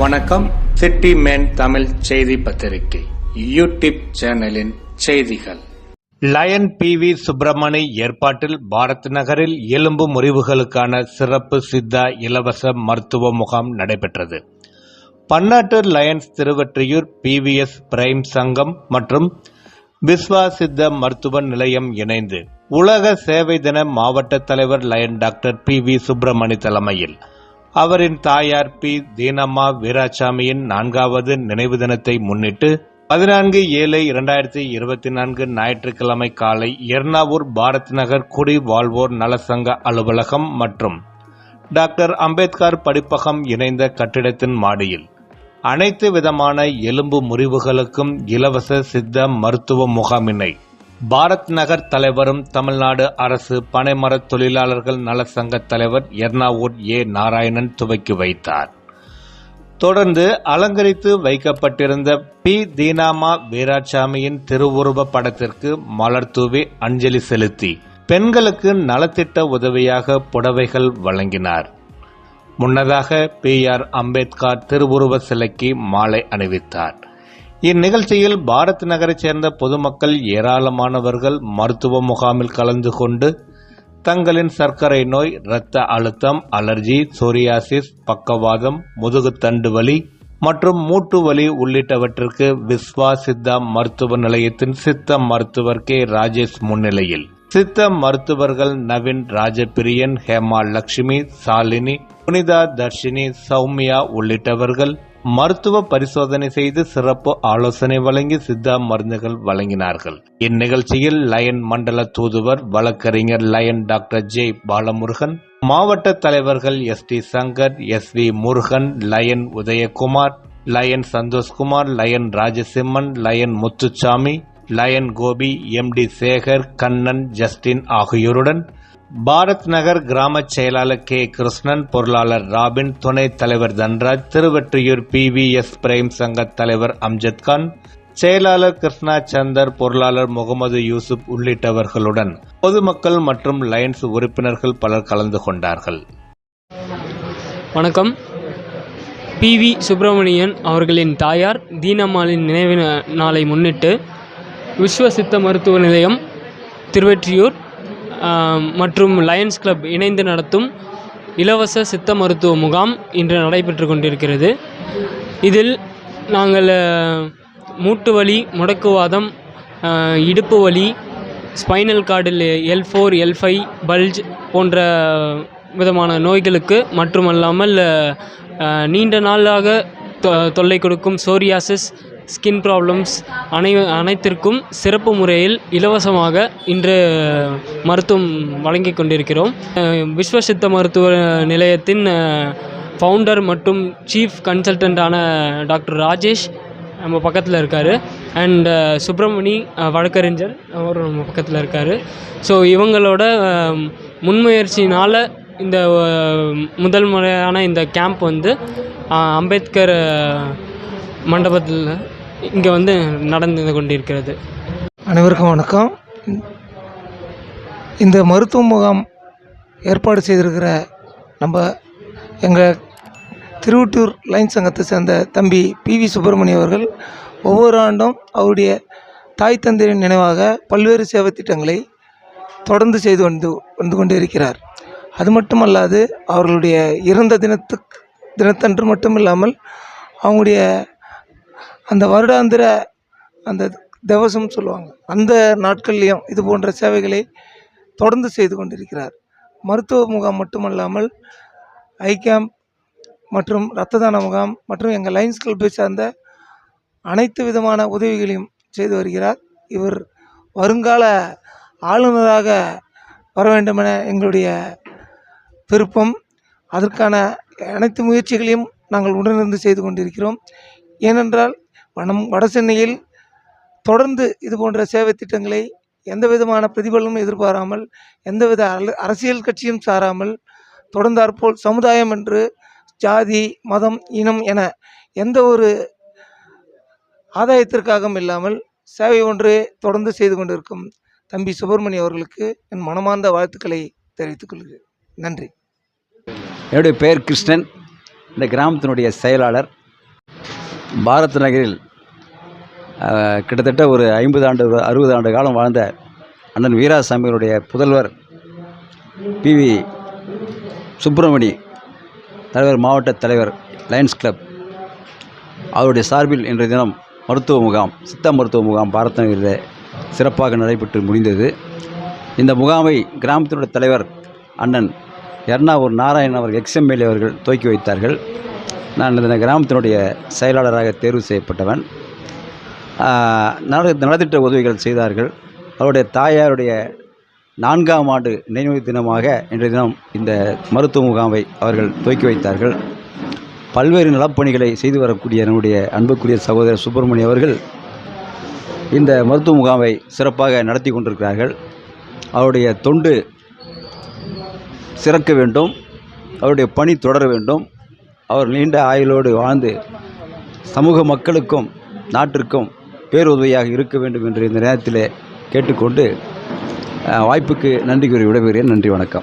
வணக்கம். City man Tamil செய்தி பத்திரிகை. யூடியூப் சேனலின் செய்திகள். லயன் பி வி சுப்பிரமணி ஏற்பாட்டில் பாரத் நகரில் எலும்பு முறிவுகளுக்கான சிறப்பு சித்தா இலவச மருத்துவ முகாம் நடைபெற்றது. பன்னாட்டு லயன்ஸ் திருவற்றியூர் பிவிஎஸ் பிரைம் சங்கம் மற்றும் விஸ்வா சித்த மருத்துவ நிலையம் இணைந்து உலக சேவை தின மாவட்ட தலைவர் lion doctor P V Subramani தலைமையில் அவரின் தாயார் பி. தீனம்மா வீராசாமியின் நான்காவது நினைவு தினத்தை முன்னிட்டு பதினான்கு ஏழு இரண்டாயிரத்தி இருபத்தி நான்கு ஞாயிற்றுக்கிழமை காலை எர்ணாவூர் பாரத் நகர் குடி வாழ்வோர் நலசங்க அலுவலகம் மற்றும் டாக்டர் அம்பேத்கர் படிப்பகம் இணைந்த கட்டிடத்தின் மாடியில் அனைத்து விதமான எலும்பு முறிவுகளுக்கும் இலவச சித்த மருத்துவ முகாமினை பாரத் நகர் தலைவரும் தமிழ்நாடு அரசு பனைமர தொழிலாளர்கள் நலசங்க தலைவர் எர்ணாவூர் ஏ. நாராயணன் துவக்கி வைத்தார். தொடர்ந்து அலங்கரித்து வைக்கப்பட்டிருந்த பி. தீனாமா வீராசாமியின் திருவுருவ படத்திற்கு மலர் தூவி அஞ்சலி செலுத்தி பெண்களுக்கு நலத்திட்ட உதவியாக புடவைகள் வழங்கினார். முன்னதாக பி. ஆர். அம்பேத்கர் திருவுருவ சிலைக்கு மாலை அணிவித்தார். இந்நிகழ்ச்சியில் பாரத் நகரைச் சேர்ந்த பொதுமக்கள் ஏராளமானவர்கள் மருத்துவ முகாமில் கலந்து கொண்டு தங்களின் சர்க்கரை நோய் இரத்த அழுத்தம் அலர்ஜி சோரியாசிஸ் பக்கவாதம் முதுகுத்தண்டு வலி மற்றும் மூட்டு வலி உள்ளிட்டவற்றிற்கு விஸ்வா சித்தா மருத்துவ நிலையத்தின் சித்த மருத்துவர் கே. ராஜேஷ் முன்னிலையில். சித்த மருத்துவர்கள் நவீன் ராஜபிரியன் ஹேமா லட்சுமி சாலினி புனிதா தர்ஷினி சௌமியா உள்ளிட்டவர்கள் மருத்துவ பரிசோதனை செய்து சிறப்பு ஆலோசனை வழங்கி சித்தா மருந்துகள் வழங்கினார்கள். இந்நிகழ்ச்சியில் லயன் மண்டல தூதுவர் வழக்கறிஞர் லயன் டாக்டர் ஜே பாலமுருகன் மாவட்ட தலைவர்கள் S D Shankar S V Murugan lion Udayakumar lion Santhoshkumar lion Rajasimman lion Muthusamy lion Gopi M D Sekar Kannan Justin ஆகியோருடன் பாரத் நகர் கிராம செயலாளர் கே. கிருஷ்ணன் பொருளாளர் ராபின் துணைத் தலைவர் Dhanraj Thiruvetriyur P. V. S. Prem சங்க தலைவர் அம்ஜத்கான் செயலாளர் கிருஷ்ணா சந்தர் பொருளாளர் முகமது யூசுப் உள்ளிட்டவர்களுடன் பொதுமக்கள் மற்றும் லயன்ஸ் உறுப்பினர்கள் பலர் கலந்து கொண்டார்கள். வணக்கம். பிவி சுப்பிரமணியன் அவர்களின் தாயார் தீனம்மாளின் நினைவு நாளை முன்னிட்டு விஸ்வ சித்த மருத்துவ நிலையம் திருவெற்றியூர் மற்றும் லயன்ஸ் கிளப் இணைந்து நடத்தும் இலவச சித்த மருத்துவ முகாம் இன்று நடைபெற்று கொண்டிருக்கிறது. இதில் நாங்கள் மூட்டு வலி முடக்குவாதம் இடுப்பு வலி ஸ்பைனல் கார்டில் L four L five bulge போன்ற விதமான நோய்களுக்கு மட்டுமல்லாமல் நீண்ட நாளாக தொ- தொல்லை கொடுக்கும் சோரியாசிஸ் ஸ்கின் ப்ராப்ளம்ஸ் அனை அனைத்திற்கும் சிறப்பு முறையில் இலவசமாக இன்று மருத்துவம் வழங்கி கொண்டிருக்கிறோம். விஸ்வ சித்த மருத்துவ நிலையத்தின் ஃபவுண்டர் மற்றும் சீஃப் கன்சல்டண்ட்டான டாக்டர் ராஜேஷ் நம்ம பக்கத்தில் இருக்கார். அண்ட் சுப்பிரமணி வழக்கறிஞர் அவர் நம்ம பக்கத்தில் இருக்கார். ஸோ இவங்களோட முன்முயற்சினால் இந்த முதல் முறையான இந்த கேம்ப் வந்து அம்பேத்கர் மண்டபத்தில் இங்கே வந்து நடந்து கொண்டிருக்கிறது. அனைவருக்கும் வணக்கம். இந்த மருத்துவ முகாம் ஏற்பாடு செய்திருக்கிற நம்ம எங்கள் திருவட்டூர் லைன் சங்கத்தை சேர்ந்த தம்பி பி வி சுப்பிரமணியம் அவர்கள் ஒவ்வொரு ஆண்டும் அவருடைய தாய் தந்தையின் நினைவாக பல்வேறு சேவை திட்டங்களை தொடர்ந்து செய்து வந்து வந்து கொண்டே இருக்கிறார். அது மட்டுமல்லாது அவர்களுடைய இறந்த தினத்துக்கு தினத்தன்று மட்டும் இல்லாமல் அவங்களுடைய அந்த வருடாந்திர அந்த திவசம் சொல்லுவாங்க அந்த நாட்கள்லேயும் இது போன்ற சேவைகளை தொடர்ந்து செய்து கொண்டிருக்கிறார். மருத்துவ முகாம் மட்டுமல்லாமல் ஐ கேம்ப் மற்றும் இரத்த தான முகாம் மற்றும் எங்கள் லைன்ஸ் கிளப்பை சார்ந்த அனைத்து விதமான உதவிகளையும் செய்து வருகிறார். இவர் வருங்கால ஆளுநராக வர வேண்டுமென எங்களுடைய விருப்பம். அதற்கான அனைத்து முயற்சிகளையும் நாங்கள் உடனிருந்து செய்து கொண்டிருக்கிறோம். ஏனென்றால் வனம் வட சென்னையில் தொடர்ந்து இது போன்ற சேவை திட்டங்களை எந்த விதமான பிரதிபலனும் எதிர்பாராமல் எந்தவித அரசியல் கட்சியும் சாராமல் தொடர்ந்தாற்போல் சமுதாயம் என்று ஜாதி மதம் இனம் என எந்த ஒரு ஆதாயத்திற்காகவும் இல்லாமல் சேவை ஒன்று தொடர்ந்து செய்து கொண்டிருக்கும் தம்பி சுப்பிரமணியம் அவர்களுக்கு என் மனமார்ந்த வாழ்த்துக்களை தெரிவித்துக் கொள்கிறேன். நன்றி. என்னுடைய பெயர் கிருஷ்ணன். இந்த கிராமத்தினுடைய செயலாளர். பாரத் நகரில் கிட்டத்தட்ட ஒரு ஐம்பது ஆண்டு அறுபது ஆண்டு காலம் வாழ்ந்த அண்ணன் வீராசாமிகளுடைய புதல்வர் பிவி சுப்பிரமணி தலைவர் மாவட்ட தலைவர் லயன்ஸ் கிளப் அவருடைய சார்பில் இன்றைய தினம் மருத்துவ முகாம் சித்தா மருத்துவ முகாம் பாரத் நகரில் சிறப்பாக நடைபெற்று முடிந்தது. இந்த முகாமை கிராமத்தினுடைய தலைவர் அண்ணன் எர்ணாவூர் நாராயணன் அவர்கள் எக்ஸ்எம்எல்ஏ அவர்கள் துவக்கி வைத்தார்கள். நான் இந்த கிராமத்தினுடைய செயலாளராக தேர்வு செய்யப்பட்டவன். நல நலத்திட்ட உதவிகள் செய்தார்கள். அவருடைய தாயாருடைய நான்காம் ஆண்டு நினைவு தினமாக இன்றைய தினம் இந்த மருத்துவ முகாமை அவர்கள் துவக்கி வைத்தார்கள். பல்வேறு நலப்பணிகளை செய்து வரக்கூடிய நம்முடைய அன்புக்குரிய சகோதரர் சுப்பிரமணிய அவர்கள் இந்த மருத்துவ முகாமை சிறப்பாக நடத்தி கொண்டிருக்கிறார்கள். அவருடைய தொண்டு சிறக்க வேண்டும். அவருடைய பணி தொடர வேண்டும். அவர் நீண்ட ஆயுளோடு வாழ்ந்து சமூக மக்களுக்கும் நாட்டிற்கும் பேருதவியாக இருக்க வேண்டும் என்று இந்த நேரத்தில் கேட்டுக்கொண்டு வாய்ப்புக்கு நன்றி கூறி விடைபெறுகிறேன். நன்றி வணக்கம்.